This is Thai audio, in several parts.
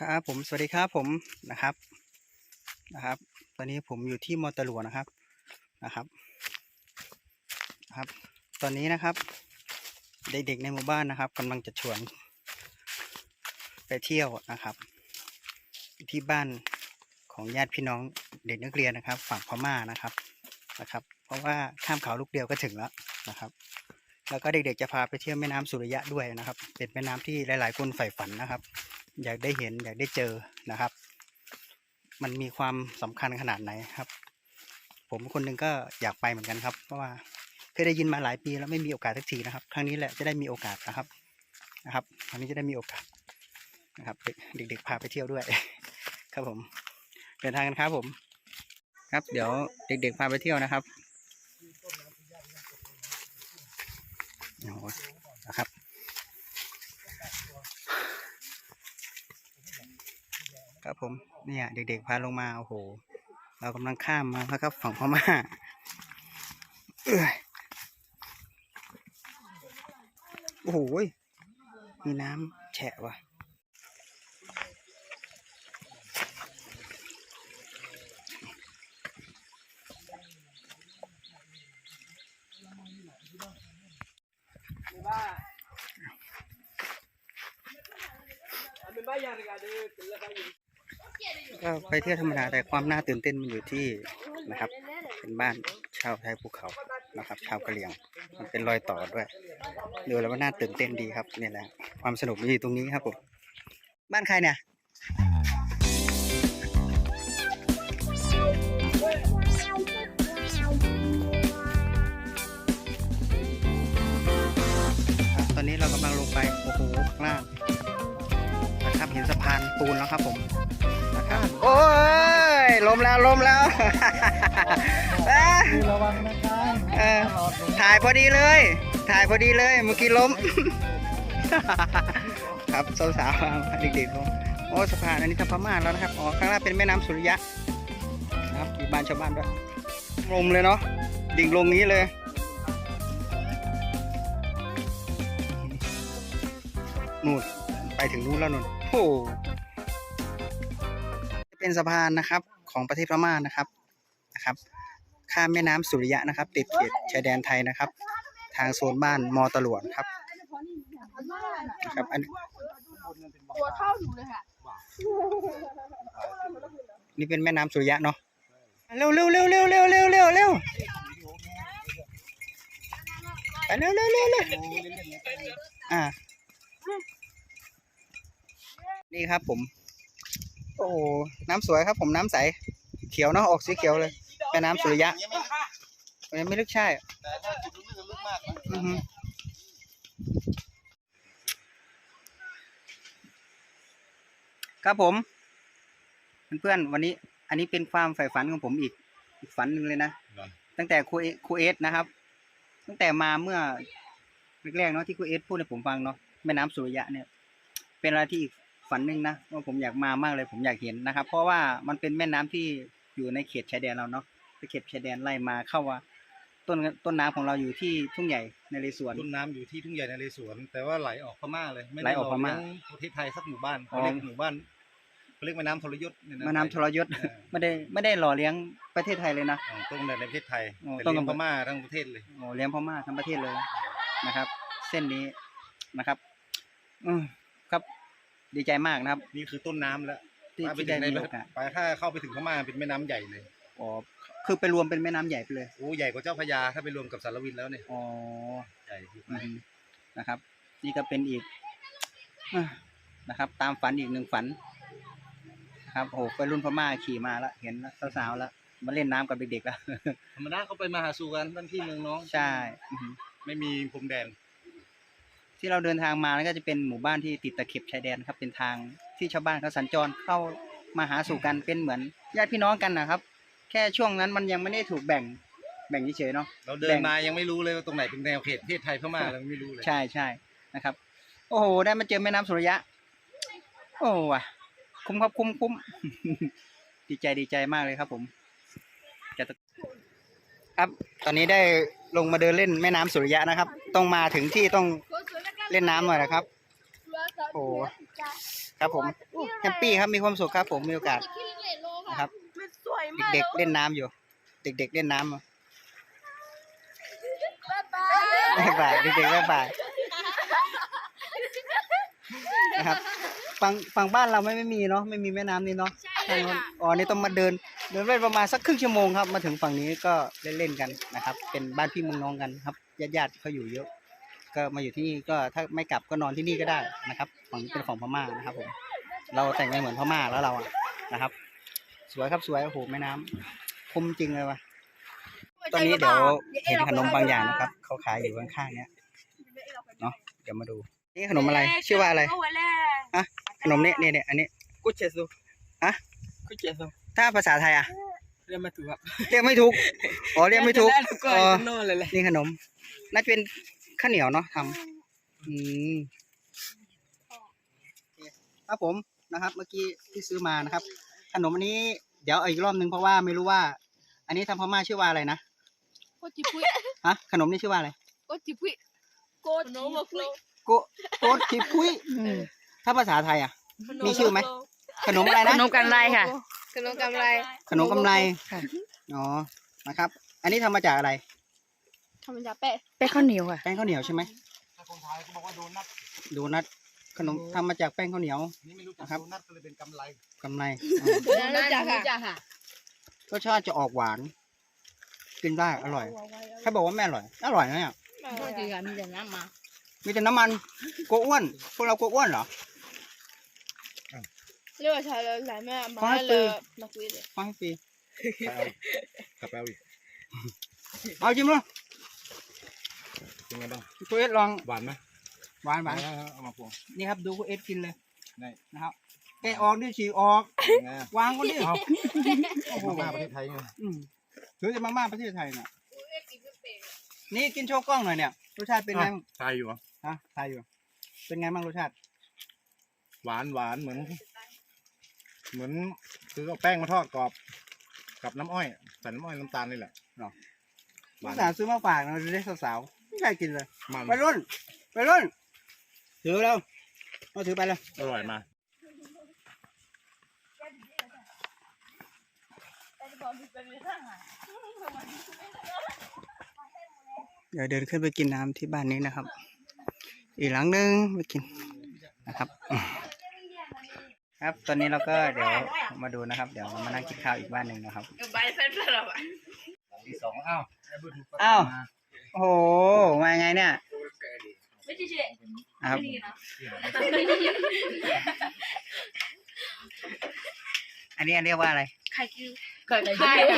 ครับผมสวัสดีครับผมนะครับนะครับ ตอนนี้ผมอยู่ที่มอเตอร์หลวนะครับนะครับนะครับ ตอนนี้นะครับ เด็กๆในหมู่บ้านนะครับกำลังจะชวน ไปเที่ยวนะครับ ที่บ้านของญาติพี่น้องเด็กนักเรียนนะครับ ฝั่งพม่านะครับนะครับ เพราะว่าข้ามเขาลูกเดียวก็ถึงแล้วนะครับ แล้วก็เด็กๆจะพาไปเที่ยวแม่น้ำสุริยะด้วยนะครับ เป็นแม่น้ำที่หลายๆคนใฝ่ฝันนะครับ อยากได้เห็นอยากได้เจอนะครับ มันมีความสำคัญขนาดไหนครับ ผมคนหนึ่งก็อยากไปเหมือนกันครับ เพราะว่าเคยได้ยินมาหลายปีแล้วไม่มีโอกาสสักทีนะครับ ครั้งนี้แหละจะได้มีโอกาสนะครับนะครับครั้งนี้จะได้มีโอกาสนะครับ เด็กเด็กๆพาไปเที่ยวด้วย ครับผม เดินทางกันครับผม ครับ เดี๋ยวเด็กๆพาไปเที่ยวนะครับโอ้โหนะครับ ครับผมเนี่ยเด็กๆพาลงมาโอ้โห เรากำลังข้ามมาแล้วครับฝั่งพม่าโอ้โหมีน้ำแฉะว่ะก็ ไปเที่ยวธรรมดาแต่ความน่าตื่นเต้นมันอยู่ที่นะครับ เป็นบ้านชาวไทยภูเขานะครับ ชาวกะเหรี่ยง มันเป็นรอยต่อด้วยดูแล้วว่าน่าตื่นเต้นดีครับนี่แหละความสนุกมันอยู่ตรงนี้ครับผมบ้านใครเนี่ยตอนนี้เรากำลังลงไปโอ้โหข้างล่างนะครับเห็นสะพานปูนแล้วครับผม โอ้ยลมแล้วลมแล้วเอ้ยระวังนะครับเออถ่ายพอดีเลย ถ่ายพอดีเลยเมื่อกี้ล้ม ครับสาวๆเด็กๆลงโอ้สะพานอันนี้ทางพม่าแล้วนะครับอ๋อข้างล่างเป็นแม่น้ำสุริยะนะครับมีบ้านชาวบ้านด้วยลมเลยเนาะดิ่งลงนี้เลยนู่นไปถึงนู่นแล้วนู่นโอ้โห เป็นสะพานนะครับของประเทศพม่านะครับนะครับ ข้ามแม่น้ำสุริยะนะครับ ติดเขตชายแดนไทยนะครับ ทางโซนบ้านมอตะหลวงครับนะครับอันตัวเท่าหนูเลยค่ะนี่เป็นแม่น้ำสุริยะเนาะเร็วเร็วเร็วเร็วเร็วเร็วเร็วเร็วไปเร็วเร็วเร็วเร็วอ่านี่ครับผม โอ้โหน้ำสวยครับ ผมน้ำใส เขียวเนาะออกสีเขียวเลยแม่น้ำสุริยะยังไม่ลึกใช่แต่ถ้าจุดลึกๆลึกมากนะอือฮึครับผม เพื่อนๆวันนี้ อันนี้เป็นความใฝ่ฝันของผมอีกอีกฝันหนึ่งเลยนะตั้งแต่ครูเอครูเอสนะครับ ตั้งแต่มาเมื่อแรกๆเนาะที่ครูเอสพูดให้ผมฟังเนาะแม่น้ำสุริยะเนี่ย เป็นอะไรที่อีก ฝันหนึ่งนะว่าผมอยากมามากเลยผมอยากเห็นนะครับ เพราะว่ามันเป็นแม่น้ำที่อยู่ในเขตชายแดนเราเนาะเขตชายแดนไล่มาเข้าว่า ต้นต้นน้ำของเราอยู่ที่ทุ่งใหญ่ในเรสวนต้นน้ำอยู่ที่ทุ่งใหญ่นเรศวรแต่ว่าไหลออกพม่าเลยไม่ไหลได้ออกพม่าเลี้ยงประเทศไทยสักหมู่บ้านอ๋อเขาเรียกหมู่บ้านเขาเรียกแม่น้ำทรยศเยะแม่น้ำทรยศเออไม่ได้ไม่ได้หล่อเลี้ยงประเทศไทยเลยนะอ๋อต้นในประเทศไทยอ๋อแต่ต้นเลี้ยงกำพเนิดม่าทั้งประเทศเลยโอ้เลี้ยงพม่าทั้งประเทศเลยนะครับ เส้นนี้นะครับ อืมครับ ดีใจมากนะครับ นี่คือต้นน้ำแล้วที่ถ้าไปที่ถึได้งในมีโอกาสไปถ้าเข้าไปถึงพม่าเป็นแม่น้ำใหญ่เลยอ๋อคือไปรวมเป็นแม่น้ำใหญ่ไปเลยโอ้ใหญ่กว่าเจ้าพระยาถ้าไปรวมกับสารวินแล้วเนี่ยอ๋อ ใหญ่ที่ไปอืมนะครับ นี่ก็เป็นอีกอะนะครับ ตามฝันอีกหนึ่งฝันนะครับโอ้โหไปรุ่นพม่าขี่มาแล้วเห็นแล้วสาวๆแล้วมาเล่นน้ำกับเด็กๆแล้วธรรมดาเขาไปมาหาสู่กันบ้านพี่เมืองน้องใช่อือหือไม่มีพรมแดน ที่เราเดินทางมาแล้วก็จะเป็นหมู่บ้านที่ติดตะเข็บชายแดนครับ เป็นทางที่ชาวบ้านเขาสัญจรเข้ามาหาสู่กันเป็นเหมือนญาติพี่น้องกันนะครับ แค่ช่วงนั้นมันยังไม่ได้ถูกแบ่งแบ่งเฉยๆเนาะเราเดิแบ่นงมายังไม่รู้เลยว่าตรงไหนเป็นแนวเขตประเทศไทยพม่าเราไม่รู้เลยใช่ใช่นะครับ โอ้โหได้มาเจอแม่น้ำสุริยะ โอ้ว่ะ คุ้มครับคุ้มคุ้มดีใจดีใจมากเลยครับ ผมจะตะครับ ตอนนี้ได้ลงมาเดินเล่นแม่น้ำสุริยะนะครับ ต้องมาถึงที่ต้อง เล่นน้ำหน่อยนะครับ โอ้คครับผมแฮปปี้ครับมีความสุขครับ ผมมีโอกาสนะครับมันสวยมากเด็กๆเล่นน้ำอยู่ เด็ก ๆ เล่นน้ำอยู่บ๊ายบายบ๊ายบายเด็กๆบ๊ายบายนะครับฝั่งฝั่งบ้านเราไม่ไม่มีเนาะไม่มีแม่น้ำนี่เนาะใช่ทางเลยโน้นค่ะอ๋อนี่ต้องมาเดิน เดินไปประมาณสักครึ่งชั่วโมงครับ มาถึงฝั่งนี้ก็เล่นๆกันนะครับ เป็นบ้านพี่เมืองน้องกันครับญาติๆเขาอยู่เยอะ ก็มาอยู่ที่นี่ก็ถ้าไม่กลับก็นอนที่นี่ก็ได้นะครับฝั่งนี้เป็นของพม่านะครับผมเราแต่งไม่เหมือนพม่าแล้วเราอะนะครับ สวยครับสวยโอ้โหแม่น้ำคมจริงเลยว่ะตอนนี้เดี๋ยวเห็นขนมบางอย่างนะครับเขาขายอยู่ข้างๆเนี้ยเนาะเดี๋ยวมาดูนี่ขนมอะไรชื่อว่าอะไรขนมนี้เนี่ยเนี่ยอันนี้กุเจสุอะกุเจสุถ้าภาษาไทยอะเรียกไม่ถูกครับเรียกไม่ถูกอ๋อเรียกไม่ถูกก็อ๋อโน่นเลยแหละนี่ขนมน่าจะเป็น ข้าวเหนียวเนาะทำอืมครับผมนะครับ เมื่อกี้ที่ซื้อมานะครับ ขนมอันนี้เดี๋ยวเอาอีกรอบนึงเพราะว่าไม่รู้ว่า อันนี้ทางพม่าชื่อว่าอะไรนะโกจิปุยฮะขนมนี่ชื่อว่าอะไร โกจิปุยโกจิปุยโกโกดทิพุยถ้าภาษาไทยอะ มีชื่อไหมขนมอะไรขนะนมกันไรค่ะ ขนมกำไร ขนมกำไรค่ะอ๋อนะครับ อันนี้ทำมาจากอะไร ทำมาจากแปะเป็นข้าวเหนียวค่ะ แป้งข้าวเหนียวใช่ไหมถ้าคนไทยเขาบอกว่าโดนัทโดูนัทขนมทำมาจากแป้งข้าวเหนียว นี่ไม่รู้จักครับ โดนัทก็เลยเป็นกำไรกำไรอ๋อรู้จักค่ะ รสชาติจะออกหวาน กินได้อร่อยใครบอกว่าไม่อร่อย อร่อยนะเนี่ยก็จริงอะมีแต่น้ำมามีแต่น้ำมันกลัวอ้วนพวกเรากลัวอ้วนเหรอ เรียกว่าชายแล้วหลายแม่มาขอให้ให้ปืเลยนมาคุยเลยฟังให้ฟรี กลับไปเอาอีกเอาจิ้มเลยเป็น ไงบ้างคุณเอสลองหวานไหมหวานหวานเอามาพวงนี่ครับดูคุณเอสกินเลยได้ นะครับแกะออกดิฉีกออกเป็นไงวางก็ดิเอาโอ้โหมาประเทศไทยไงอืมถือจะมาม่าประเทศไทยน่ะนี่กินโชว์กล้องหน่อยเนี่ยรสชาติเป็นไงบ้างไทยอยู่เหรอฮะทายอยู่ เป็นไงบ้างรสชาติ หวานหวานเหมือน เหมือนคือเอาแป้งมาทอดกรอบ กับน้ำอ้อยใส่น้ำอ้อยน้ำตาลนี่แหละหวานสาวซื้อมาฝากเราจะได้สาว ๆไม่ใช่กินเลยมันไปรุ่นไปรุ่นถือแล้วเอาถือไปเลยอร่อยมาเดี๋ยวเดินขึ้นไปกินน้ำที่บ้านนี้นะครับ อีกหลังหนึงไปกินนะครับ ครับตอนนี้เราก็เดี๋ยวมาดูนะครับ เดี๋ยวเรามานั่งกินข้าวอีกบ้านหนึ่งนะครับใบเส้นสลับที่สองอ้าวอ้าว โอ้โห มาไงเนี่ย ไม่ใช่ใช่ครับ อันนี้เรียกว่าอะไร ไข่กิ้วไข่ไข่อะ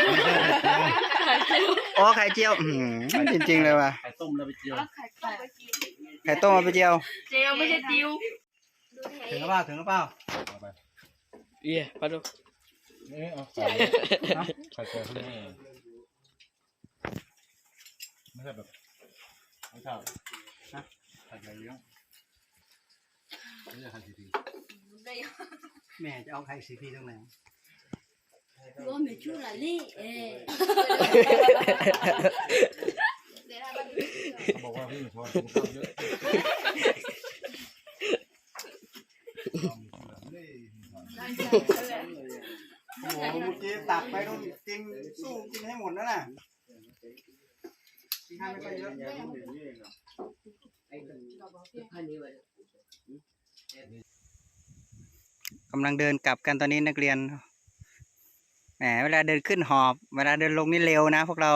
อ๋อไข่เจียวอืมจริงๆเลยว่ะ ไข่ต้มแล้วไปเจียว ไข่ต้มไปกินไข่ต้มเอาไปเจียว เจลไม่ใช่ติวถึงหรือเปล่า ถึงหรือเปล่า เอาไปเอี่ยปลาดุกนี่เอาไข่ไข่เจียวข้างใน ไม่ใช่แบบไม่ใช่นะผัดใบเลี้ยงไม่ใช่ผัดซีพีไม่ยังแม่จะเอาใครสีพีตรงไหนรวมถึงชูละลี่เออบอกว่าพี่หนูชอบกินาอ กำลังเดินกลับกันตอนนี้นักเรียนแหมเวลาเดินขึ้นหอบ เวลาเดินลงนี่เร็วนะพวกเรา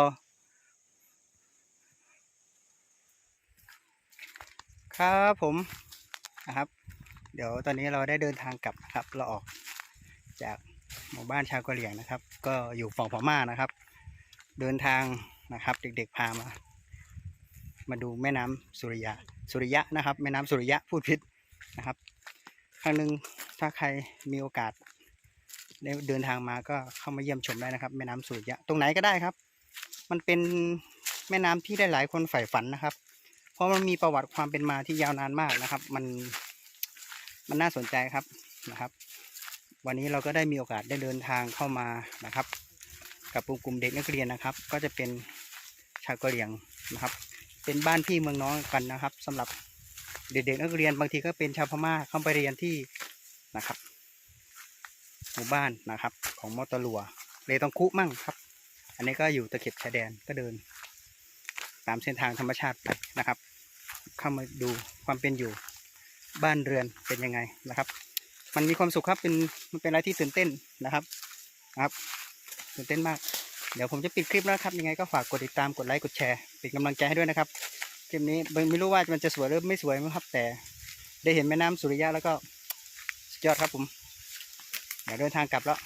ครับผมนะครับ เดี๋ยวตอนนี้เราได้เดินทางกลับนะครับ เราออกจากหมู่บ้านชาวกะเหรี่ยงนะครับ ก็อยู่ฝั่งพม่านะครับ เดินทางนะครับ เด็กๆพามา มาดูแม่น้ำสุริยะสุริยะนะครับ แม่น้ำสุริยะพูดผิดนะครับ ครั้งหนึ่งถ้าใครมีโอกาสได้เดินทางมาก็เข้ามาเยี่ยมชมได้นะครับ แม่น้ำสุริยะตรงไหนก็ได้ครับ มันเป็นแม่น้ำที่ได้หลายคนใฝ่ฝันนะครับ เพราะมันมีประวัติความเป็นมาที่ยาวนานมากนะครับ มันมันน่าสนใจครับนะครับ วันนี้เราก็ได้มีโอกาสได้เดินทางเข้ามานะครับ กับกลุ่มเด็กนักเรียนนะครับ ก็จะเป็นชาวกะเหรี่ยงนะครับ เป็นบ้านพี่เมืองน้องกันนะครับสำหรับเด็กๆนักเรียนบางทีก็เป็นชาวพม่าเข้าไปเรียนที่นะครับ หมู่บ้านนะครับ ของมอตะลัวเลตองคุมั่งครับ อันนี้ก็อยู่ตะเข็บชายแดนก็เดิน ตามเส้นทางธรรมชาติไปนะครับ เข้ามาดูความเป็นอยู่บ้านเรือนเป็นยังไงนะครับ มันมีความสุขครับเป็นมันเป็นอะไรที่ตื่นเต้นนะครับครับตื่นเต้นมาก เดี๋ยวผมจะปิดคลิปแล้วครับ ยังไงก็ฝากกดติดตามกดไลค์กดแชร์เป็นกำลังใจให้ด้วยนะครับคลิปนี้ไม่รู้ว่ามันจะสวยหรือไม่สวยนะครับ แต่ได้เห็นแม่น้ำสุริยะแล้วก็สุดยอดครับผมเดี๋ยวเดินทางกลับแล้ว